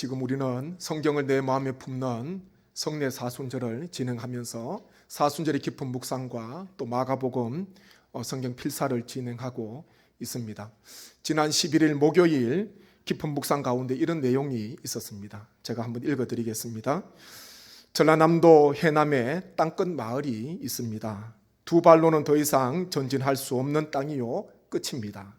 지금 우리는 성경을 내 마음에 품는 성례 사순절을 진행하면서 사순절의 깊은 묵상과 또 마가복음 어, 성경 필사를 진행하고 있습니다. 지난 11일 목요일 깊은 묵상 가운데 이런 내용이 있었습니다. 제가 한번 읽어 드리겠습니다. 전라남도 해남에 땅끝 마을이 있습니다. 두 발로는 더 이상 전진할 수 없는 땅이요 끝입니다.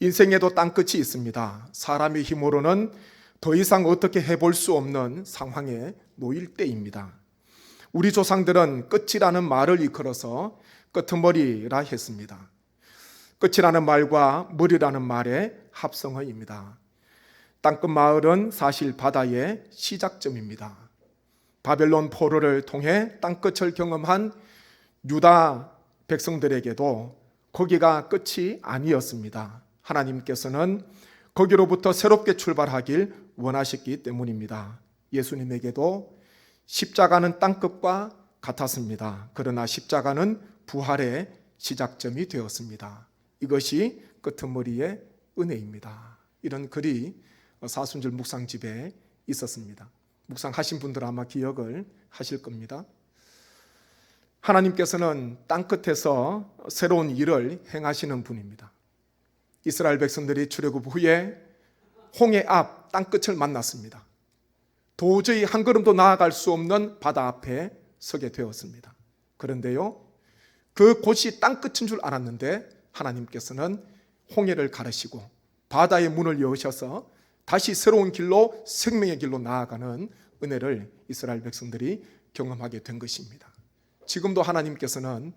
인생에도 땅끝이 있습니다. 사람의 힘으로는 더 이상 어떻게 해볼 수 없는 상황에 놓일 때입니다. 우리 조상들은 끝이라는 말을 이끌어서 끄트머리라 했습니다. 끝이라는 말과 머리라는 말의 합성어입니다. 땅끝 마을은 사실 바다의 시작점입니다. 바벨론 포로를 통해 땅끝을 경험한 유다 백성들에게도 거기가 끝이 아니었습니다. 하나님께서는 거기로부터 새롭게 출발하길 원하셨기 때문입니다. 예수님에게도 십자가는 땅끝과 같았습니다. 그러나 십자가는 부활의 시작점이 되었습니다. 이것이 끄트머리의 은혜입니다. 이런 글이 사순절 묵상집에 있었습니다. 묵상하신 분들 아마 기억을 하실 겁니다. 하나님께서는 땅끝에서 새로운 일을 행하시는 분입니다. 이스라엘 백성들이 출애굽 후에 홍해 앞 땅끝을 만났습니다. 도저히 한 걸음도 나아갈 수 없는 바다 앞에 서게 되었습니다. 그런데요, 그 곳이 땅끝인 줄 알았는데 하나님께서는 홍해를 가르시고 바다의 문을 여셔서 다시 새로운 길로 생명의 길로 나아가는 은혜를 이스라엘 백성들이 경험하게 된 것입니다. 지금도 하나님께서는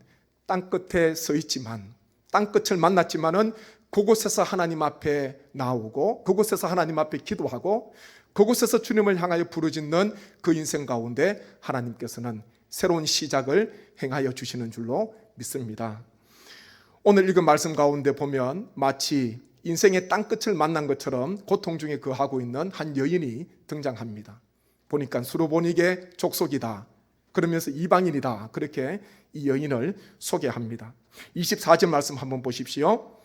땅 끝에 서 있지만 땅 끝을 만났지만은 그곳에서 하나님 앞에 나오고 그곳에서 하나님 앞에 기도하고 그곳에서 주님을 향하여 부르짖는 그 인생 가운데 하나님께서는 새로운 시작을 행하여 주시는 줄로 믿습니다. 오늘 읽은 말씀 가운데 보면 마치 인생의 땅끝을 만난 것처럼 고통 중에 거하고 있는 한 여인이 등장합니다. 보니까 수로보닉의 족속이다. 그러면서 이방인이다. 그렇게 이 여인을 소개합니다. 24절 말씀 한번 보십시오.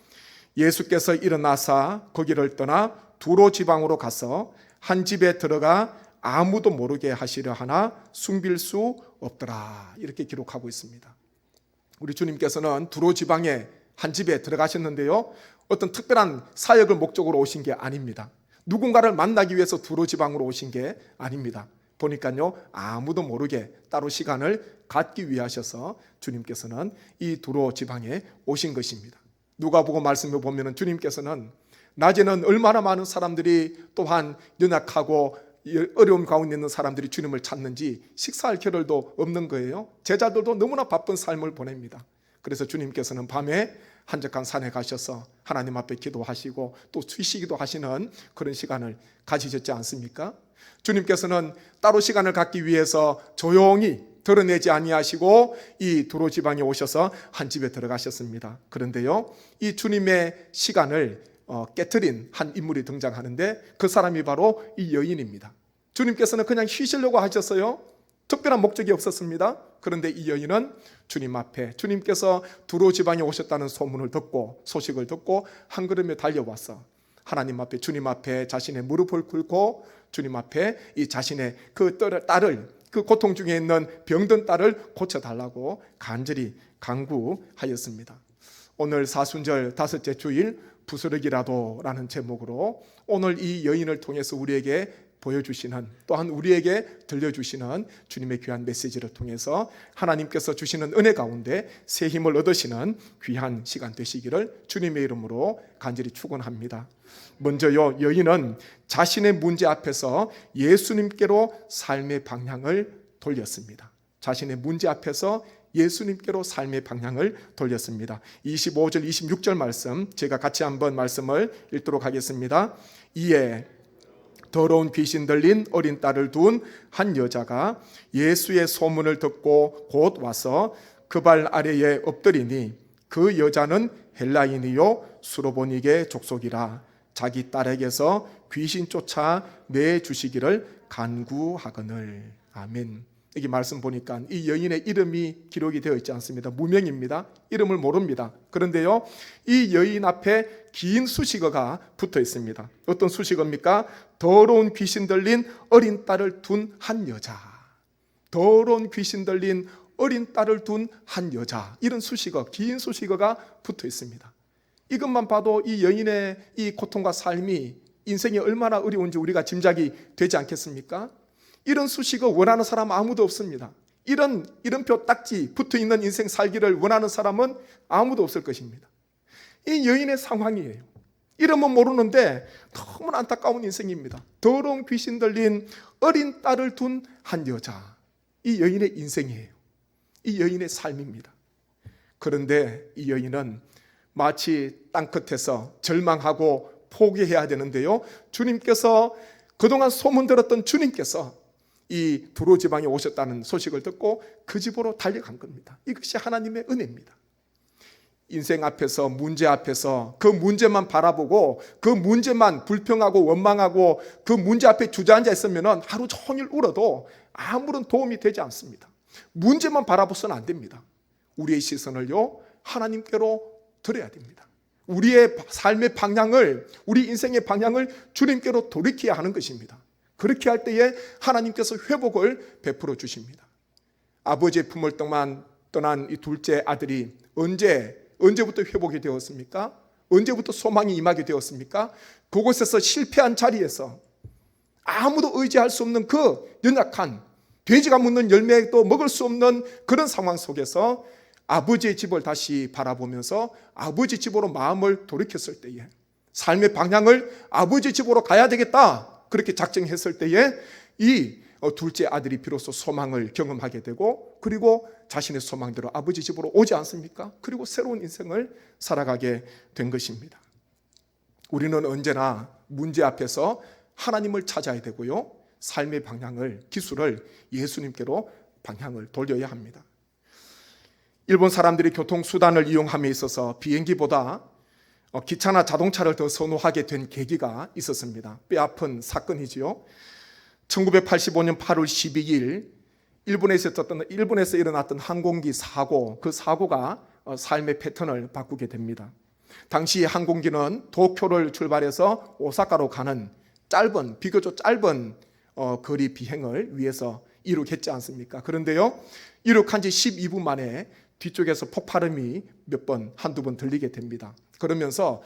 예수께서 일어나사 거기를 떠나 두로 지방으로 가서 한 집에 들어가 아무도 모르게 하시려 하나 숨길 수 없더라. 이렇게 기록하고 있습니다. 우리 주님께서는 두로 지방의 한 집에 들어가셨는데요. 어떤 특별한 사역을 목적으로 오신 게 아닙니다. 누군가를 만나기 위해서 두로 지방으로 오신 게 아닙니다. 보니까요, 아무도 모르게 따로 시간을 갖기 위하셔서 주님께서는 이 두로 지방에 오신 것입니다. 누가 보고 말씀을 보면 주님께서는 낮에는 얼마나 많은 사람들이 또한 연약하고 어려움 가운데 있는 사람들이 주님을 찾는지 식사할 겨를도 없는 거예요. 제자들도 너무나 바쁜 삶을 보냅니다. 그래서 주님께서는 밤에 한적한 산에 가셔서 하나님 앞에 기도하시고 또 쉬시기도 하시는 그런 시간을 가지셨지 않습니까? 주님께서는 따로 시간을 갖기 위해서 조용히 드러내지 아니하시고 이 두로 지방에 오셔서 한 집에 들어가셨습니다. 그런데요, 이 주님의 시간을 어, 깨뜨린 한 인물이 등장하는데 그 사람이 바로 이 여인입니다. 주님께서는 그냥 쉬시려고 하셨어요. 특별한 목적이 없었습니다. 그런데 이 여인은 주님 앞에 주님께서 두로 지방에 오셨다는 소문을 듣고 소식을 듣고 한 걸음에 달려와서 하나님 앞에 주님 앞에 자신의 무릎을 꿇고 주님 앞에 이 자신의 그 딸을 그 고통 중에 있는 병든 딸을 고쳐 달라고 간절히 강구하였습니다. 오늘 사순절 다섯째 주일 부스러기라도 라는 제목으로 오늘 이 여인을 통해서 우리에게 보여주시는 또한 우리에게 들려주시는 주님의 귀한 메시지를 통해서 하나님께서 주시는 은혜 가운데 새 힘을 얻으시는 귀한 시간 되시기를 주님의 이름으로 간절히 축원합니다. 먼저요 여인은 자신의 문제 앞에서 예수님께로 삶의 방향을 돌렸습니다. 자신의 문제 앞에서 예수님께로 삶의 방향을 돌렸습니다. 25절, 26절 말씀 제가 같이 한번 말씀을 읽도록 하겠습니다. 이에 더러운 귀신 들린 어린 딸을 둔 한 여자가 예수의 소문을 듣고 곧 와서 그 발 아래에 엎드리니 그 여자는 헬라인이요 수로보닉의 족속이라 자기 딸에게서 귀신 쫓아 내 주시기를 간구하거늘 아멘. 여기 말씀 보니까 이 여인의 이름이 기록이 되어 있지 않습니다. 무명입니다. 이름을 모릅니다. 그런데요, 이 여인 앞에 긴 수식어가 붙어 있습니다. 어떤 수식어입니까? 더러운 귀신 들린 어린 딸을 둔 한 여자. 더러운 귀신 들린 어린 딸을 둔 한 여자. 이런 수식어, 긴 수식어가 붙어 있습니다. 이것만 봐도 이 여인의 이 고통과 삶이 인생이 얼마나 어려운지 우리가 짐작이 되지 않겠습니까? 이런 수식어 원하는 사람 아무도 없습니다. 이런 이름표 딱지 붙어 있는 인생 살기를 원하는 사람은 아무도 없을 것입니다. 이 여인의 상황이에요. 이름은 모르는데 너무 안타까운 인생입니다. 더러운 귀신 들린 어린 딸을 둔 한 여자. 이 여인의 인생이에요. 이 여인의 삶입니다. 그런데 이 여인은 마치 땅끝에서 절망하고 포기해야 되는데요. 주님께서 그동안 소문 들었던 주님께서 이 두로 지방에 오셨다는 소식을 듣고 그 집으로 달려간 겁니다. 이것이 하나님의 은혜입니다. 인생 앞에서 문제 앞에서 그 문제만 바라보고 그 문제만 불평하고 원망하고 그 문제 앞에 주저앉아 있으면 하루 종일 울어도 아무런 도움이 되지 않습니다. 문제만 바라보서는 안 됩니다. 우리의 시선을요 하나님께로 드려야 됩니다. 우리의 삶의 방향을 우리 인생의 방향을 주님께로 돌이켜야 하는 것입니다. 그렇게 할 때에 하나님께서 회복을 베풀어 주십니다. 아버지의 품을 떠만 떠난 이 둘째 아들이 언제 언제부터 회복이 되었습니까? 언제부터 소망이 임하게 되었습니까? 그곳에서 실패한 자리에서 아무도 의지할 수 없는 그 연약한 돼지가 묻는 열매도 먹을 수 없는 그런 상황 속에서 아버지의 집을 다시 바라보면서 아버지 집으로 마음을 돌이켰을 때에 삶의 방향을 아버지 집으로 가야 되겠다. 그렇게 작정했을 때에 이 어, 둘째 아들이 비로소 소망을 경험하게 되고 그리고 자신의 소망대로 아버지 집으로 오지 않습니까? 그리고 새로운 인생을 살아가게 된 것입니다. 우리는 언제나 문제 앞에서 하나님을 찾아야 되고요. 삶의 방향을, 기술을 예수님께로 방향을 돌려야 합니다. 일본 사람들이 교통수단을 이용함에 있어서 비행기보다 어, 기차나 자동차를 더 선호하게 된 계기가 있었습니다. 뼈아픈 사건이지요. 1985년 8월 12일 일본에서 있었던 일본에서 일어났던 항공기 사고 그 사고가 어, 삶의 패턴을 바꾸게 됩니다. 당시 항공기는 도쿄를 출발해서 오사카로 가는 짧은 비교적 짧은 어, 거리 비행을 위해서 이륙했지 않습니까? 그런데요, 이륙한 지 12분 만에 뒤쪽에서 폭발음이 몇 번, 한두 번 들리게 됩니다. 그러면서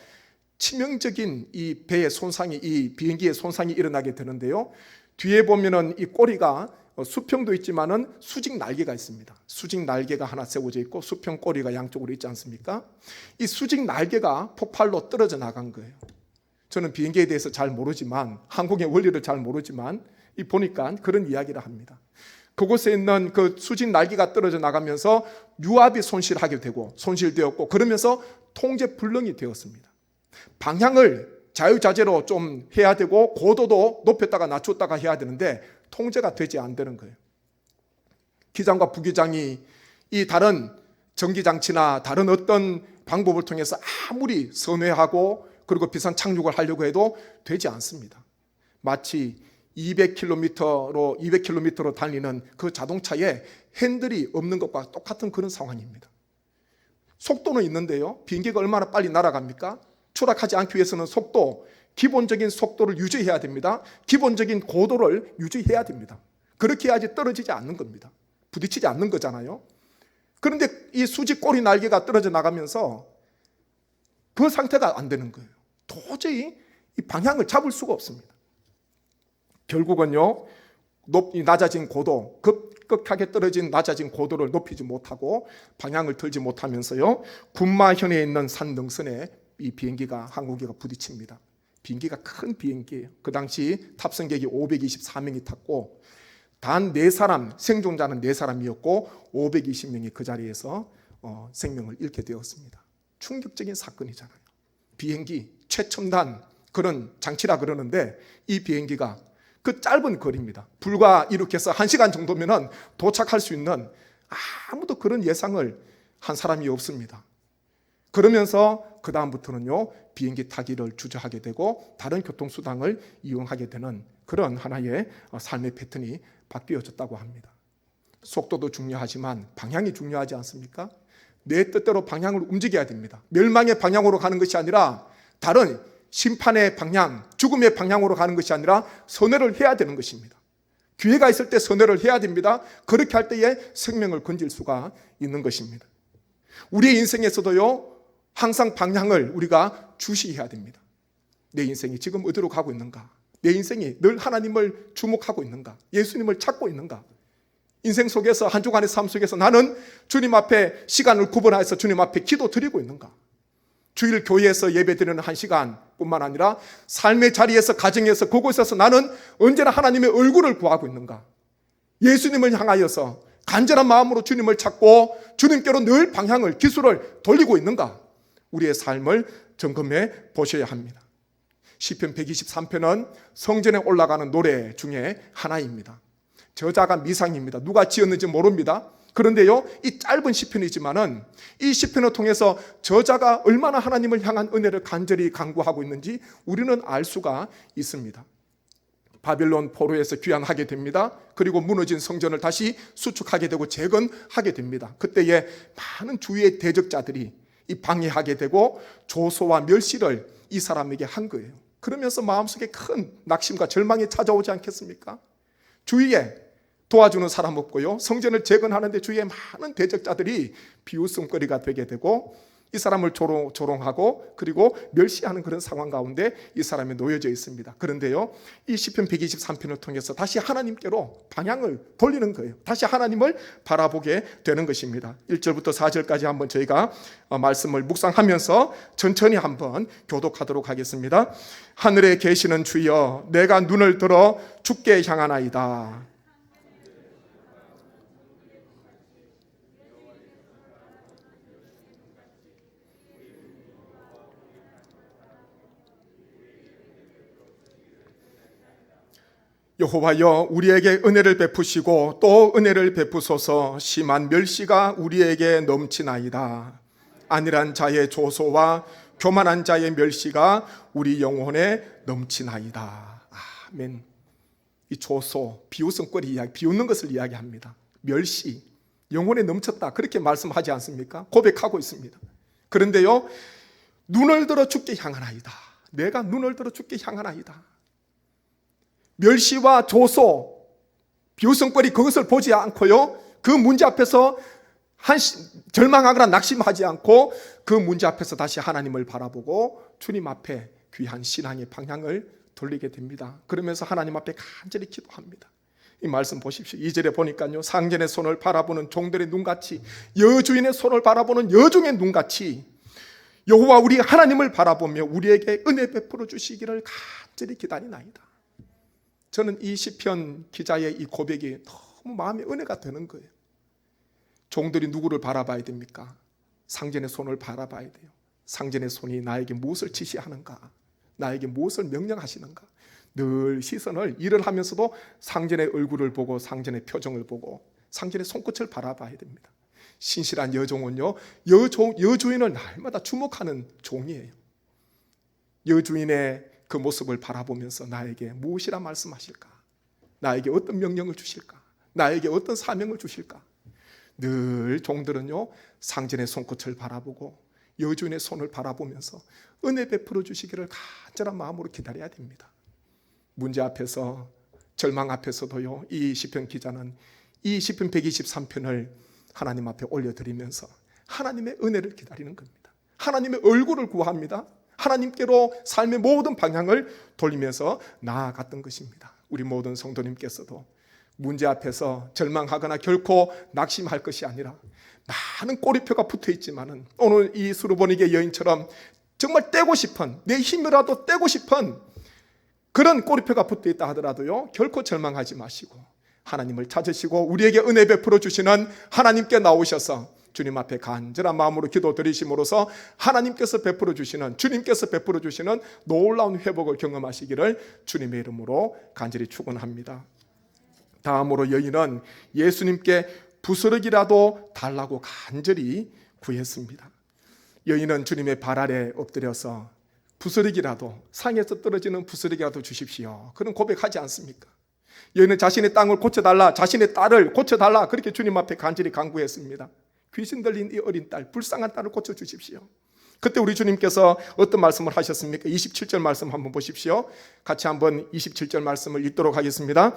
치명적인 이 배의 손상이, 이 비행기의 손상이 일어나게 되는데요. 뒤에 보면은 이 꼬리가 어, 수평도 있지만은 수직 날개가 있습니다. 수직 날개가 하나 세워져 있고 수평 꼬리가 양쪽으로 있지 않습니까? 이 수직 날개가 폭발로 떨어져 나간 거예요. 저는 비행기에 대해서 잘 모르지만 항공의 원리를 잘 모르지만 이 보니까 그런 이야기를 합니다. 그곳에 있는 그 수직 날개가 떨어져 나가면서 유압이 손실하게 되고 손실되었고 그러면서 통제 불능이 되었습니다. 방향을 자유자재로 좀 해야 되고 고도도 높였다가 낮췄다가 해야 되는데 통제가 되지 않는 거예요. 기장과 부기장이 이 다른 전기장치나 다른 어떤 방법을 통해서 아무리 선회하고 그리고 비싼 착륙을 하려고 해도 되지 않습니다. 마치 200km로 200km로 달리는 그 자동차에 핸들이 없는 것과 똑같은 그런 상황입니다. 속도는 있는데요. 비행기가 얼마나 빨리 날아갑니까? 추락하지 않기 위해서는 속도, 기본적인 속도를 유지해야 됩니다. 기본적인 고도를 유지해야 됩니다. 그렇게 해야지 떨어지지 않는 겁니다. 부딪히지 않는 거잖아요. 그런데 이 수직 꼬리 날개가 떨어져 나가면서 그 상태가 안 되는 거예요. 도저히 이 방향을 잡을 수가 없습니다. 결국은요, 높, 낮아진 고도, 급격하게 떨어진 낮아진 고도를 높이지 못하고 방향을 틀지 못하면서요, 군마현에 있는 산 능선에 이 비행기가 항공기가 부딪힙니다. 비행기가 큰 비행기예요. 그 당시 탑승객이 524명이 탔고 단네 사람 생존자는 네 사람이었고 520명이 그 자리에서 어, 생명을 잃게 되었습니다. 충격적인 사건이잖아요. 비행기 최첨단 그런 장치라 그러는데 이 비행기가 그 짧은 거리입니다. 불과 이렇게 해서 한 시간 정도면은 도착할 수 있는 아무도 그런 예상을 한 사람이 없습니다. 그러면서 그 다음부터는요 비행기 타기를 주저하게 되고 다른 교통수단을 이용하게 되는 그런 하나의 삶의 패턴이 바뀌어졌다고 합니다. 속도도 중요하지만 방향이 중요하지 않습니까? 내 뜻대로 방향을 움직여야 됩니다. 멸망의 방향으로 가는 것이 아니라 다른 심판의 방향, 죽음의 방향으로 가는 것이 아니라 선회를 해야 되는 것입니다. 기회가 있을 때 선회를 해야 됩니다. 그렇게 할 때에 생명을 건질 수가 있는 것입니다. 우리의 인생에서도요, 항상 방향을 우리가 주시해야 됩니다. 내 인생이 지금 어디로 가고 있는가? 내 인생이 늘 하나님을 주목하고 있는가? 예수님을 찾고 있는가? 인생 속에서 한 주간의 삶 속에서 나는 주님 앞에 시간을 구분해서 주님 앞에 기도 드리고 있는가? 주일 교회에서 예배 드리는 한 시간뿐만 아니라 삶의 자리에서 가정에서 그곳에서 나는 언제나 하나님의 얼굴을 구하고 있는가? 예수님을 향하여서 간절한 마음으로 주님을 찾고 주님께로 늘 방향을 기술을 돌리고 있는가? 우리의 삶을 점검해 보셔야 합니다. 시편 123편은 성전에 올라가는 노래 중에 하나입니다. 저자가 미상입니다. 누가 지었는지 모릅니다. 그런데요, 이 짧은 시편이지만은 이 시편을 통해서 저자가 얼마나 하나님을 향한 은혜를 간절히 간구하고 있는지 우리는 알 수가 있습니다. 바빌론 포로에서 귀환하게 됩니다. 그리고 무너진 성전을 다시 수축하게 되고 재건하게 됩니다. 그때에 많은 주위의 대적자들이 이 방해하게 되고 조소와 멸시를 이 사람에게 한 거예요. 그러면서 마음속에 큰 낙심과 절망이 찾아오지 않겠습니까? 주위에 도와주는 사람 없고요. 성전을 재건하는데 주위에 많은 대적자들이 비웃음거리가 되게 되고 이 사람을 조롱, 조롱하고 그리고 멸시하는 그런 상황 가운데 이 사람이 놓여져 있습니다. 그런데요, 이 시편 123편을 통해서 다시 하나님께로 방향을 돌리는 거예요. 다시 하나님을 바라보게 되는 것입니다. 1절부터 4절까지 한번 저희가 어, 말씀을 묵상하면서 천천히 한번 교독하도록 하겠습니다. 하늘에 계시는 주여, 내가 눈을 들어 죽게 향하나이다. 여호와여 우리에게 은혜를 베푸시고 또 은혜를 베푸소서 심한 멸시가 우리에게 넘치나이다. 안일한 자의 조소와 교만한 자의 멸시가 우리 영혼에 넘치나이다. 아멘. 이 조소 비웃음거리 이야기, 비웃는 것을 이야기합니다. 멸시 영혼에 넘쳤다 그렇게 말씀하지 않습니까? 고백하고 있습니다. 그런데요 눈을 들어 죽게 향하나이다. 내가 눈을 들어 죽게 향하나이다. 멸시와 조소, 비웃음거리 그것을 보지 않고요. 그 문제 앞에서 한 절망하거나 낙심하지 않고 그 문제 앞에서 다시 하나님을 바라보고 주님 앞에 귀한 신앙의 방향을 돌리게 됩니다. 그러면서 하나님 앞에 간절히 기도합니다. 이 말씀 보십시오. 2절에 보니까요. 상전의 손을 바라보는 종들의 눈같이 여주인의 손을 바라보는 여종의 눈같이 여호와 우리 하나님을 바라보며 우리에게 은혜 베풀어 주시기를 간절히 기다리나이다. 저는 이 시편 기자의 이 고백이 너무 마음에 은혜가 되는 거예요. 종들이 누구를 바라봐야 됩니까? 상전의 손을 바라봐야 돼요. 상전의 손이 나에게 무엇을 지시하는가? 나에게 무엇을 명령하시는가? 늘 시선을 일을 하면서도 상전의 얼굴을 보고 상전의 표정을 보고 상전의 손끝을 바라봐야 됩니다. 신실한 여종은요, 여종, 여주인을 날마다 주목하는 종이에요. 여주인의 그 모습을 바라보면서 나에게 무엇이라 말씀하실까? 나에게 어떤 명령을 주실까? 나에게 어떤 사명을 주실까? 늘 종들은요, 상전의 손끝을 바라보고 여주인의 손을 바라보면서 은혜 베풀어 주시기를 간절한 마음으로 기다려야 됩니다. 문제 앞에서 절망 앞에서도요. 이 시편 기자는 이 시편 123편을 하나님 앞에 올려드리면서 하나님의 은혜를 기다리는 겁니다. 하나님의 얼굴을 구합니다. 하나님께로 삶의 모든 방향을 돌리면서 나아갔던 것입니다. 우리 모든 성도님께서도 문제 앞에서 절망하거나 결코 낙심할 것이 아니라 많은 꼬리표가 붙어 있지만은 오늘 이 수르보니게 여인처럼 정말 떼고 싶은 내 힘이라도 떼고 싶은 그런 꼬리표가 붙어 있다 하더라도요 결코 절망하지 마시고 하나님을 찾으시고 우리에게 은혜 베풀어 주시는 하나님께 나오셔서 주님 앞에 간절한 마음으로 기도 드리심으로써 하나님께서 베풀어 주시는 주님께서 베풀어 주시는 놀라운 회복을 경험하시기를 주님의 이름으로 간절히 축원합니다. 다음으로 여인은 예수님께 부스러기라도 달라고 간절히 구했습니다. 여인은 주님의 발 아래 엎드려서 부스러기라도 상에서 떨어지는 부스러기라도 주십시오. 그런 고백하지 않습니까? 여인은 자신의 땅을 고쳐달라, 자신의 딸을 고쳐달라, 그렇게 주님 앞에 간절히 간구했습니다. 귀신 들린 이 어린 딸, 불쌍한 딸을 고쳐주십시오. 그때 우리 주님께서 어떤 말씀을 하셨습니까? 27절 말씀 한번 보십시오. 같이 한번 27절 말씀을 읽도록 하겠습니다.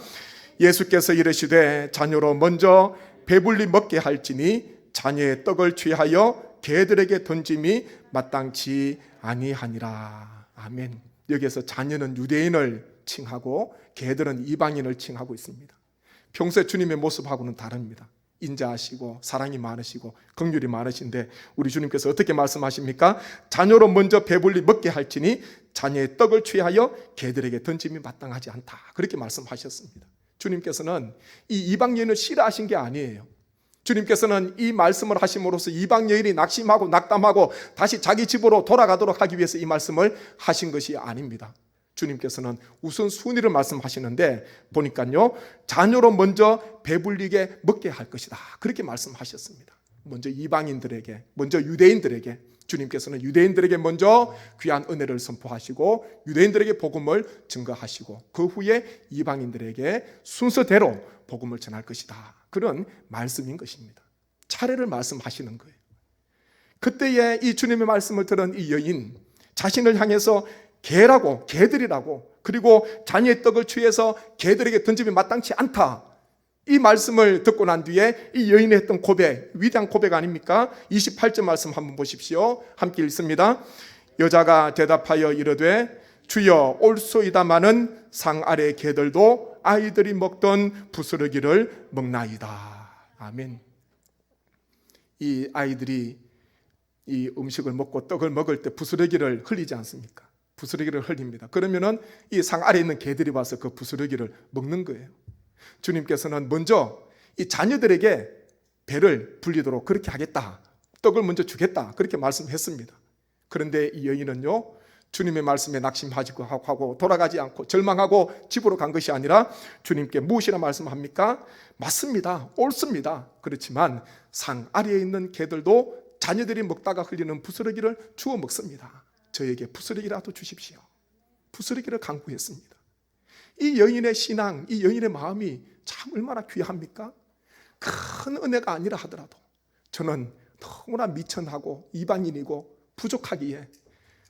예수께서 이르시되 자녀로 먼저 배불리 먹게 할지니 자녀의 떡을 취하여 개들에게 던짐이 마땅치 아니하니라. 아멘. 여기에서 자녀는 유대인을 칭하고 개들은 이방인을 칭하고 있습니다. 평소에 주님의 모습하고는 다릅니다. 인자하시고 사랑이 많으시고 긍휼이 많으신데 우리 주님께서 어떻게 말씀하십니까? 자녀로 먼저 배불리 먹게 할지니 자녀의 떡을 취하여 개들에게 던짐이 마땅하지 않다. 그렇게 말씀하셨습니다. 주님께서는 이 이방 여인을 싫어하신 게 아니에요. 주님께서는 이 말씀을 하심으로써 이방 여인이 낙심하고 낙담하고 다시 자기 집으로 돌아가도록 하기 위해서 이 말씀을 하신 것이 아닙니다. 주님께서는 우선 순위를 말씀하시는데 보니까요 자녀로 먼저 배불리게 먹게 할 것이다 그렇게 말씀하셨습니다. 먼저 이방인들에게 먼저 유대인들에게 주님께서는 유대인들에게 먼저 귀한 은혜를 선포하시고 유대인들에게 복음을 증거하시고 그 후에 이방인들에게 순서대로 복음을 전할 것이다 그런 말씀인 것입니다. 차례를 말씀하시는 거예요. 그때에 이 주님의 말씀을 들은 이 여인 자신을 향해서 개라고 개들이라고 그리고 자녀의 떡을 취해서 개들에게 던짐이 마땅치 않다. 이 말씀을 듣고 난 뒤에 이 여인이 했던 고백, 위대한 고백 아닙니까? 28절 말씀 한번 보십시오. 함께 읽습니다. 여자가 대답하여 이르되 주여 올소이다마는 상 아래 개들도 아이들이 먹던 부스러기를 먹나이다. 아멘. 이 아이들이 이 음식을 먹고 떡을 먹을 때 부스러기를 흘리지 않습니까? 부스러기를 흘립니다. 그러면은 이 상 아래 있는 개들이 와서 그 부스러기를 먹는 거예요. 주님께서는 먼저 이 자녀들에게 배를 불리도록 그렇게 하겠다. 떡을 먼저 주겠다. 그렇게 말씀했습니다. 그런데 이 여인은요, 주님의 말씀에 낙심하고 하고 돌아가지 않고 절망하고 집으로 간 것이 아니라 주님께 무엇이라 말씀합니까? 맞습니다. 옳습니다. 그렇지만 상 아래에 있는 개들도 자녀들이 먹다가 흘리는 부스러기를 주워 먹습니다. 저에게 부스러기라도 주십시오. 부스러기를 강구했습니다. 이 여인의 신앙, 이 여인의 마음이 참 얼마나 귀합니까? 큰 은혜가 아니라 하더라도 저는 너무나 미천하고 이방인이고 부족하기에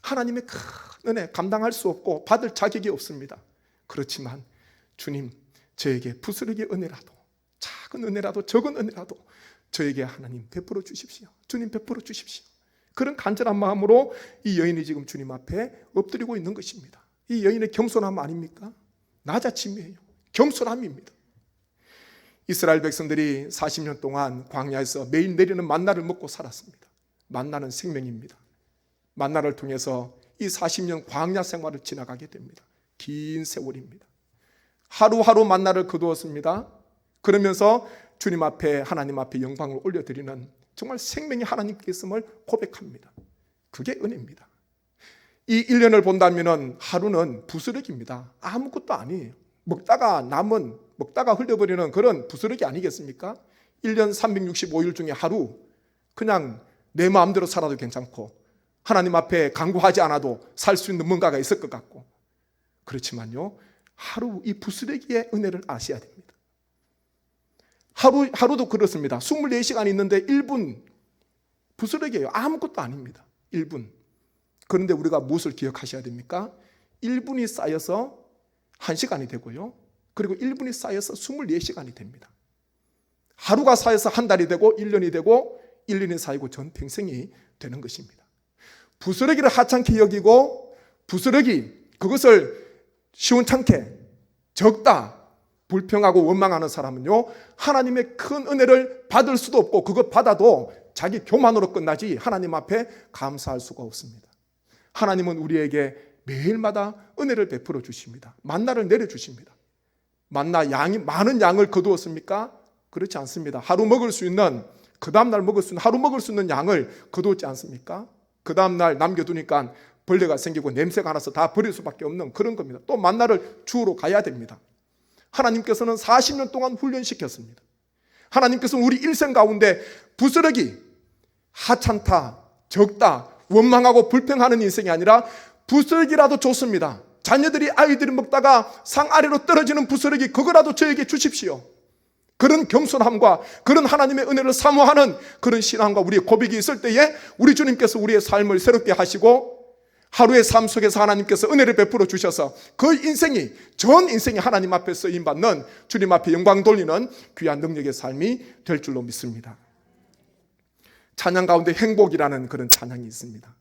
하나님의 큰 은혜 감당할 수 없고 받을 자격이 없습니다. 그렇지만 주님 저에게 부스러기 은혜라도 작은 은혜라도 적은 은혜라도 저에게 하나님 베풀어 주십시오. 주님 베풀어 주십시오. 그런 간절한 마음으로 이 여인이 지금 주님 앞에 엎드리고 있는 것입니다. 이 여인의 겸손함 아닙니까? 나자침이에요. 겸손함입니다. 이스라엘 백성들이 40년 동안 광야에서 매일 내리는 만나를 먹고 살았습니다. 만나는 생명입니다. 만나를 통해서 이 40년 광야 생활을 지나가게 됩니다. 긴 세월입니다. 하루하루 만나를 거두었습니다. 그러면서 주님 앞에 하나님 앞에 영광을 올려드리는 정말 생명이 하나님께 있음을 고백합니다. 그게 은혜입니다. 이 1년을 본다면 하루는 부스러기입니다. 아무것도 아니에요. 먹다가 남은, 먹다가 흘려버리는 그런 부스러기 아니겠습니까? 1년 365일 중에 하루 그냥 내 마음대로 살아도 괜찮고 하나님 앞에 강구하지 않아도 살 수 있는 뭔가가 있을 것 같고 그렇지만요 하루 이 부스러기의 은혜를 아셔야 됩니다 하루, 하루도 그렇습니다. 24시간 있는데 1분 부스러기예요. 아무것도 아닙니다. 1분. 그런데 우리가 무엇을 기억하셔야 됩니까? 1분이 쌓여서 1시간이 되고요. 그리고 1분이 쌓여서 24시간이 됩니다. 하루가 쌓여서 한 달이 되고 1년이 되고 1년이 쌓이고 전 평생이 되는 것입니다. 부스러기를 하찮게 여기고 부스러기 그것을 시원찮게 적다 불평하고 원망하는 사람은요 하나님의 큰 은혜를 받을 수도 없고 그것 받아도 자기 교만으로 끝나지 하나님 앞에 감사할 수가 없습니다. 하나님은 우리에게 매일마다 은혜를 베풀어 주십니다. 만나를 내려 주십니다. 만나 양이 많은 양을 거두었습니까? 그렇지 않습니다. 하루 먹을 수 있는 그 다음 날 먹을 수 있는 하루 먹을 수 있는 양을 거두었지 않습니까? 그 다음 날 남겨두니까 벌레가 생기고 냄새가 나서 다 버릴 수밖에 없는 그런 겁니다. 또 만나를 주우러 가야 됩니다. 하나님께서는 40년 동안 훈련시켰습니다. 하나님께서는 우리 일생 가운데 부스러기, 하찮다, 적다, 원망하고 불평하는 인생이 아니라 부스러기라도 좋습니다. 자녀들이 아이들이 먹다가 상 아래로 떨어지는 부스러기 그거라도 저에게 주십시오. 그런 겸손함과 그런 하나님의 은혜를 사모하는 그런 신앙과 우리의 고백이 있을 때에 우리 주님께서 우리의 삶을 새롭게 하시고 하루의 삶 속에서 하나님께서 은혜를 베풀어 주셔서 그 인생이 전 인생이 하나님 앞에 쓰임 받는 주님 앞에 영광 돌리는 귀한 능력의 삶이 될 줄로 믿습니다. 찬양 가운데 행복이라는 그런 찬양이 있습니다.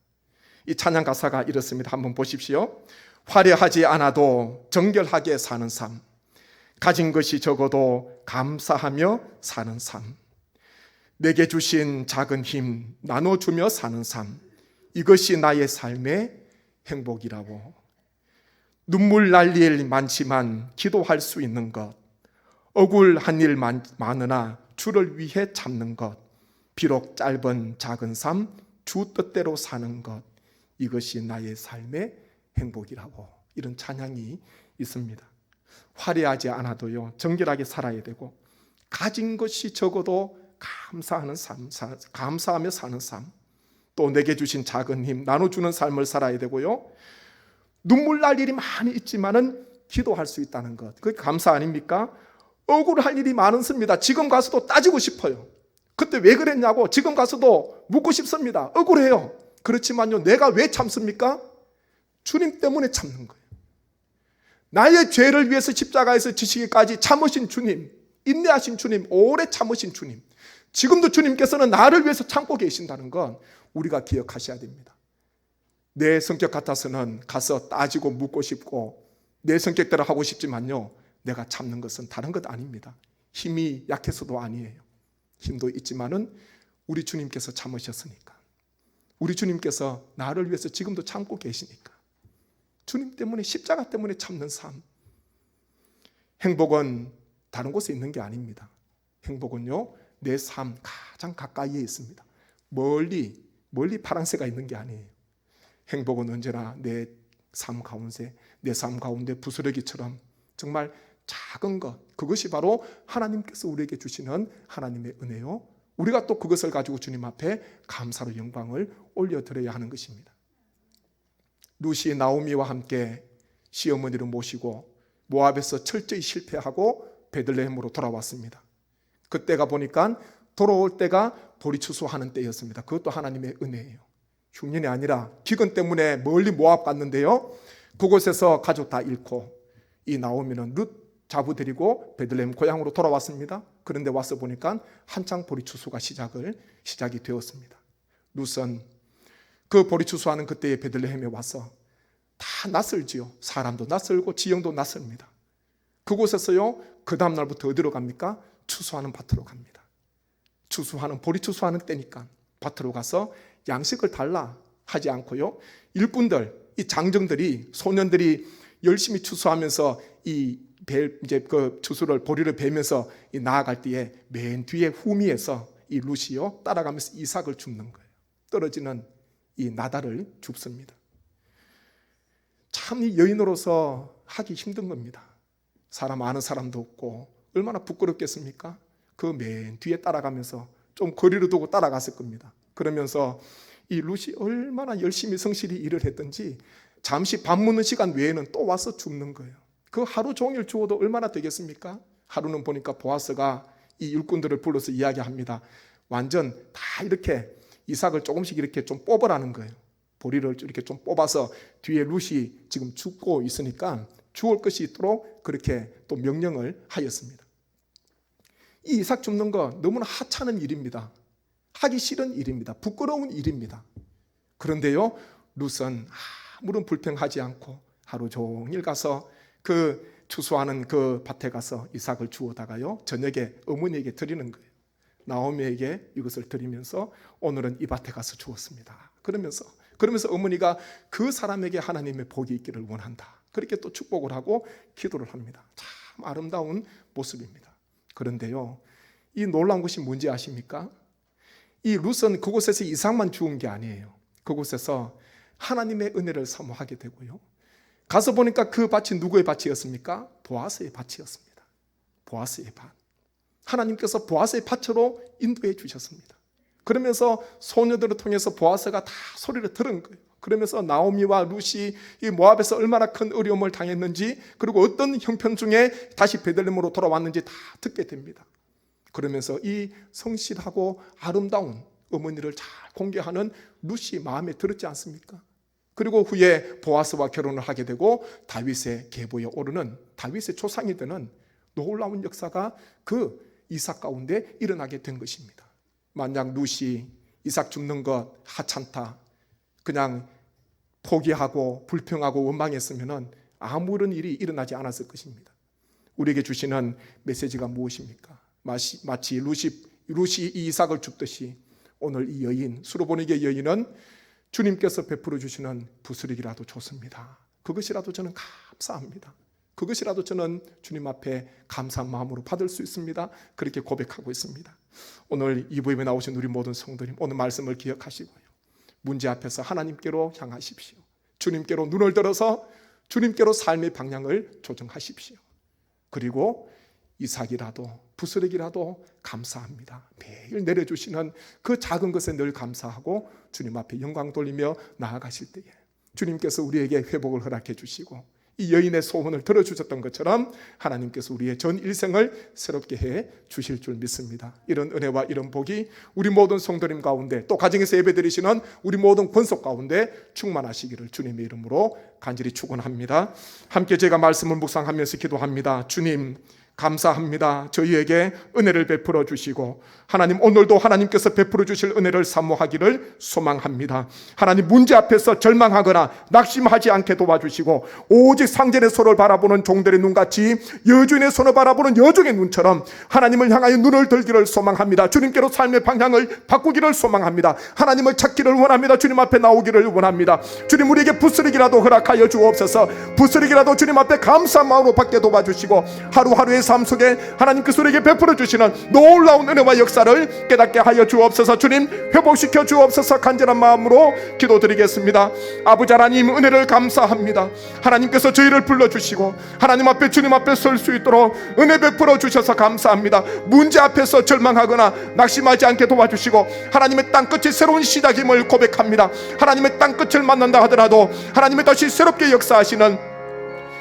이 찬양 가사가 이렇습니다. 한번 보십시오. 화려하지 않아도 정결하게 사는 삶. 가진 것이 적어도 감사하며 사는 삶. 내게 주신 작은 힘 나눠주며 사는 삶. 이것이 나의 삶의 행복이라고. 눈물 날 일 많지만 기도할 수 있는 것. 억울한 일 많- 많으나 주를 위해 참는 것. 비록 짧은 작은 삶, 주 뜻대로 사는 것. 이것이 나의 삶의 행복이라고. 이런 찬양이 있습니다. 화려하지 않아도요, 정결하게 살아야 되고, 가진 것이 적어도 감사하는 삶, 사- 감사하며 사는 삶, 또 내게 주신 작은 힘, 나눠주는 삶을 살아야 되고요. 눈물 날 일이 많이 있지만은 기도할 수 있다는 것. 그게 감사 아닙니까? 억울할 일이 많습니다. 지금 가서도 따지고 싶어요. 그때 왜 그랬냐고 지금 가서도 묻고 싶습니다. 억울해요. 그렇지만요, 내가 왜 참습니까? 주님 때문에 참는 거예요. 나의 죄를 위해서 십자가에서 지시기까지 참으신 주님, 인내하신 주님, 오래 참으신 주님. 지금도 주님께서는 나를 위해서 참고 계신다는 건 우리가 기억하셔야 됩니다. 내 성격 같아서는 가서 따지고 묻고 싶고 내 성격대로 하고 싶지만요. 내가 참는 것은 다른 것 아닙니다. 힘이 약해서도 아니에요. 힘도 있지만은 우리 주님께서 참으셨으니까. 우리 주님께서 나를 위해서 지금도 참고 계시니까. 주님 때문에 십자가 때문에 참는 삶. 행복은 다른 곳에 있는 게 아닙니다. 행복은요, 내 삶 가장 가까이에 있습니다. 멀리, 멀리 파랑새가 있는 게 아니에요. 행복은 언제나 내 삶 가운데, 내 삶 가운데 부스러기처럼 정말 작은 것, 그것이 바로 하나님께서 우리에게 주시는 하나님의 은혜요. 우리가 또 그것을 가지고 주님 앞에 감사로 영광을 올려드려야 하는 것입니다. 루시 나오미와 함께 시어머니를 모시고 모압에서 철저히 실패하고 베들레헴으로 돌아왔습니다. 그때가 보니까 돌아올 때가 보리 추수하는 때였습니다. 그것도 하나님의 은혜예요. 흉년이 아니라 기근 때문에 멀리 모압 갔는데요. 그곳에서 가족 다 잃고 이 나오미는 룻 자부 데리고 베들레헴 고향으로 돌아왔습니다. 그런데 와서 보니까 한창 보리 추수가 시작을 시작이 되었습니다. 룻은 그 보리 추수하는 그때의 베들레헴에 와서 다 낯설지요. 사람도 낯설고 지형도 낯섭니다. 그곳에서요. 그 다음 날부터 어디로 갑니까? 추수하는 밭으로 갑니다. 추수하는 보리 추수하는 때니까 밭으로 가서 양식을 달라 하지 않고요. 일꾼들, 이 장정들이 소년들이 열심히 추수하면서 이 배, 이제 그 추수를 보리를 베면서 이 나아갈 때에 맨 뒤에 후미에서 이 루시요 따라가면서 이삭을 줍는 거예요. 떨어지는 이 나다를 줍습니다. 참 이 여인으로서 하기 힘든 겁니다. 사람 아는 사람도 없고 얼마나 부끄럽겠습니까? 그 맨 뒤에 따라가면서 좀 거리를 두고 따라갔을 겁니다. 그러면서 이 루시 얼마나 열심히 성실히 일을 했던지 잠시 밥 먹는 시간 외에는 또 와서 줍는 거예요. 그 하루 종일 주어도 얼마나 되겠습니까? 하루는 보니까 보아스가 이 일꾼들을 불러서 이야기합니다. 완전 다 이렇게 이삭을 조금씩 이렇게 좀 뽑으라는 거예요. 보리를 이렇게 좀 뽑아서 뒤에 룻이 지금 죽고 있으니까 주올 것이 있도록 그렇게 또 명령을 하였습니다. 이 이삭 줍는 거 너무나 하찮은 일입니다. 하기 싫은 일입니다. 부끄러운 일입니다. 그런데요, 룻은 아무런 불평하지 않고 하루 종일 가서 그 추수하는 그 밭에 가서 이삭을 주워다가요, 저녁에 어머니에게 드리는 거예요. 나오미에게 이것을 드리면서 오늘은 이 밭에 가서 주었습니다. 그러면서 그러면서 어머니가 그 사람에게 하나님의 복이 있기를 원한다. 그렇게 또 축복을 하고 기도를 합니다. 참 아름다운 모습입니다. 그런데요, 이 놀라운 것이 뭔지 아십니까? 이 룻은 그곳에서 이상만 주운 게 아니에요. 그곳에서 하나님의 은혜를 사모하게 되고요. 가서 보니까 그 밭이 누구의 밭이었습니까? 보아스의 밭이었습니다. 보아스의 밭. 하나님께서 보아스의 밭으로 인도해 주셨습니다. 그러면서 소녀들을 통해서 보아스가 다 소리를 들은 거예요. 그러면서 나오미와 루시 이 모압에서 얼마나 큰 어려움을 당했는지 그리고 어떤 형편 중에 다시 베들레헴으로 돌아왔는지 다 듣게 됩니다. 그러면서 이 성실하고 아름다운 어머니를 잘 공개하는 루시 마음에 들었지 않습니까? 그리고 후에 보아스와 결혼을 하게 되고 다윗의 계보에 오르는 다윗의 조상이 되는 놀라운 역사가 그 이삭 가운데 일어나게 된 것입니다. 만약 루시 이삭 죽는 것 하찮다. 그냥 포기하고 불평하고 원망했으면 아무런 일이 일어나지 않았을 것입니다. 우리에게 주시는 메시지가 무엇입니까? 마치, 마치 루시, 루시 이삭을 줍듯이 오늘 이 여인, 수로보니게 여인은 주님께서 베풀어 주시는 부스러기라도 좋습니다. 그것이라도 저는 감사합니다. 그것이라도 저는 주님 앞에 감사한 마음으로 받을 수 있습니다. 그렇게 고백하고 있습니다. 오늘 이 부임에 나오신 우리 모든 성도님, 오늘 말씀을 기억하시고요. 문제 앞에서 하나님께로 향하십시오. 주님께로 눈을 들어서 주님께로 삶의 방향을 조정하십시오. 그리고 이삭이라도 부스러기라도 감사합니다. 매일 내려주시는 그 작은 것에 늘 감사하고 주님 앞에 영광 돌리며 나아가실 때에 주님께서 우리에게 회복을 허락해 주시고 이 여인의 소원을 들어주셨던 것처럼 하나님께서 우리의 전 일생을 새롭게 해 주실 줄 믿습니다. 이런 은혜와 이런 복이 우리 모든 성도님 가운데 또 가정에서 예배드리시는 우리 모든 권속 가운데 충만하시기를 주님의 이름으로 간절히 축원합니다. 함께 제가 말씀을 묵상하면서 기도합니다. 주님 감사합니다. 저희에게 은혜를 베풀어 주시고 하나님 오늘도 하나님께서 베풀어 주실 은혜를 사모하기를 소망합니다. 하나님 문제 앞에서 절망하거나 낙심하지 않게 도와주시고 오직 상전의 손을 바라보는 종들의 눈같이 여주인의 손을 바라보는 여종의 눈처럼 하나님을 향하여 눈을 들기를 소망합니다. 주님께로 삶의 방향을 바꾸기를 소망합니다. 하나님을 찾기를 원합니다. 주님 앞에 나오기를 원합니다. 주님 우리에게 부스러기라도 허락하여 주옵소서. 부스러기라도 주님 앞에 감사한 마음으로 받게 도와주시고 하루하루의 삶 속에 하나님께서 우리에게 베풀어 주시는 놀라운 은혜와 역사를 깨닫게 하여 주옵소서. 주님 회복시켜 주옵소서. 간절한 마음으로 기도드리겠습니다. 아버지 하나님 은혜를 감사합니다. 하나님께서 저희를 불러 주시고 하나님 앞에 주님 앞에 설 수 있도록 은혜 베풀어 주셔서 감사합니다. 문제 앞에서 절망하거나 낙심하지 않게 도와주시고 하나님의 땅 끝이 새로운 시작임을 고백합니다. 하나님의 땅 끝을 만난다 하더라도 하나님의 다시 새롭게 역사하시는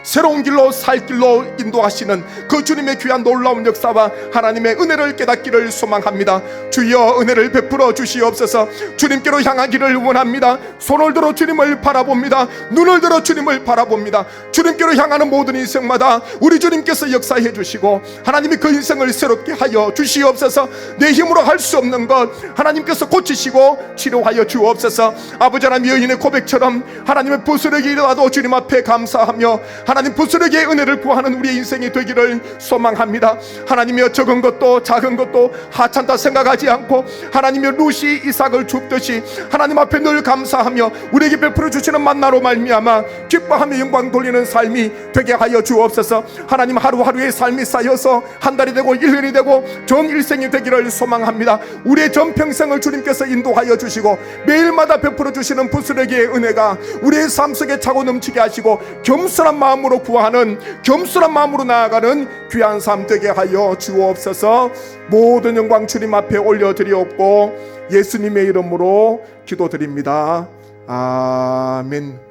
새로운 길로 살 길로 인도하시는 그 주님의 귀한 놀라운 역사와 하나님의 은혜를 깨닫기를 소망합니다. 주여 은혜를 베풀어 주시옵소서. 주님께로 향하기를 원합니다. 손을 들어 주님을 바라봅니다. 눈을 들어 주님을 바라봅니다. 주님께로 향하는 모든 인생마다 우리 주님께서 역사해 주시고 하나님이 그 인생을 새롭게 하여 주시옵소서. 내 힘으로 할 수 없는 것 하나님께서 고치시고 치료하여 주옵소서. 아버지 하나님 여인의 고백처럼 하나님의 부스러기라도 주님 앞에 감사하며 하나님 부스러기의 은혜를 구하는 우리의 인생이 되기를 소망합니다. 하나님이여 적은 것도 작은 것도 하찮다 생각하지 않고 하나님이여 루시 이삭을 줍듯이 하나님 앞에 늘 감사하며 우리에게 베풀어 주시는 만나로 말미암아 기뻐하며 영광 돌리는 삶이 되게 하여 주옵소서. 하나님 하루하루의 삶이 쌓여서 한 달이 되고 일 년이 되고 전 일생이 되기를 소망합니다. 우리의 전 평생을 주님께서 인도하여 주시고 매일마다 베풀어 주시는 부스러기의 은혜가 우리의 삶 속에 차고 넘치게 하시고 겸손한 마음으로 구하는 겸손한 마음으로 나아가는 귀한 삶 되게 하여 주옵소서. 모든 영광 주님 앞에 올려드리옵고 예수님의 이름으로 기도드립니다. 아멘.